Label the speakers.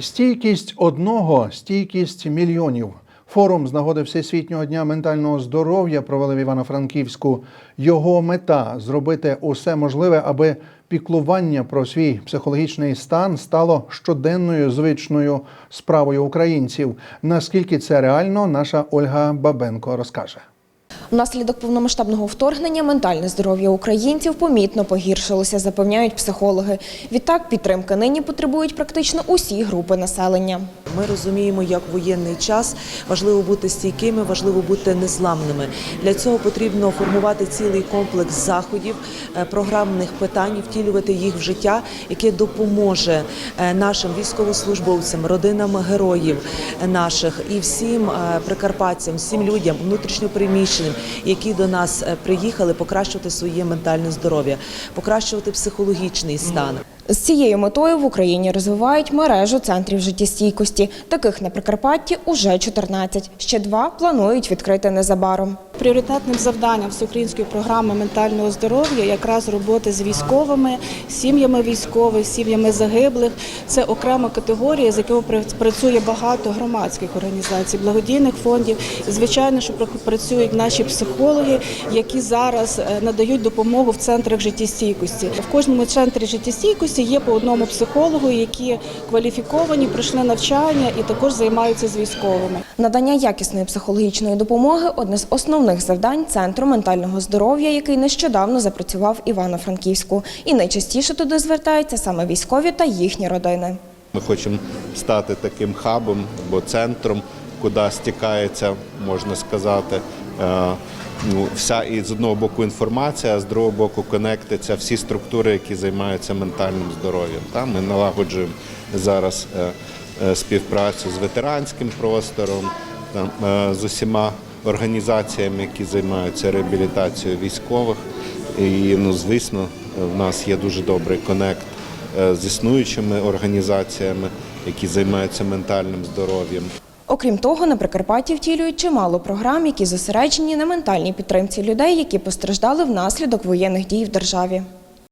Speaker 1: Стійкість одного, стійкість мільйонів. Форум з нагоди Всесвітнього дня ментального здоров'я провели в Івано-Франківську. Його мета зробити усе можливе, аби піклування про свій психологічний стан стало щоденною звичною справою українців. Наскільки це реально, наша Ольга Бабенко розкаже.
Speaker 2: Внаслідок повномасштабного вторгнення ментальне здоров'я українців помітно погіршилося, запевняють психологи. Відтак підтримки нині потребують практично усі групи населення.
Speaker 3: Ми розуміємо, як воєнний час важливо бути стійкими, важливо бути незламними. Для цього потрібно формувати цілий комплекс заходів, е, програмних питань, втілювати їх в життя, яке допоможе е, нашим військовослужбовцям, родинам героїв е, наших і всім прикарпатцям, всім людям внутрішньопереміщеним, які до нас е, приїхали, покращувати своє ментальне здоров'я, покращувати психологічний стан.
Speaker 2: З цією метою в Україні розвивають мережу центрів життєстійкості. Таких на Прикарпатті уже 14. Ще два планують відкрити незабаром.
Speaker 4: Пріоритетним завданням всеукраїнської програми ментального здоров'я якраз роботи з військовими, сім'ями військових, сім'ями загиблих. Це окрема категорія, з якою пра- працює багато громадських організацій, благодійних фондів. Звичайно, що пра- працюють наші психологи, які зараз е, надають допомогу в центрах життєстійкості. В кожному центрі життєстійкості є по одному психологу, які кваліфіковані, пройшли навчання і також займаються з військовими.
Speaker 2: Надання якісної психологічної допомоги одне з основних завдань центру ментального здоров'я, який нещодавно запрацював Івано-Франківську. І найчастіше туди звертаються саме військові та їхні родини.
Speaker 5: Ми хочемо стати таким хабом або центром, куди стікається, можна сказати, ну, вся і з одного боку інформація, а з другого боку конектиться всі структури, які займаються ментальним здоров'ям. Та ми налагоджуємо зараз е, е, співпрацю з ветеранським простором, там, е, з усіма організаціями, які займаються реабілітацією військових. І ну, звісно, в нас є дуже добрий конект е, з існуючими організаціями, які займаються ментальним здоров'ям.
Speaker 2: Окрім того, на Прикарпатті втілюють чимало програм, які зосереджені на ментальній підтримці людей, які постраждали внаслідок воєнних дій в державі.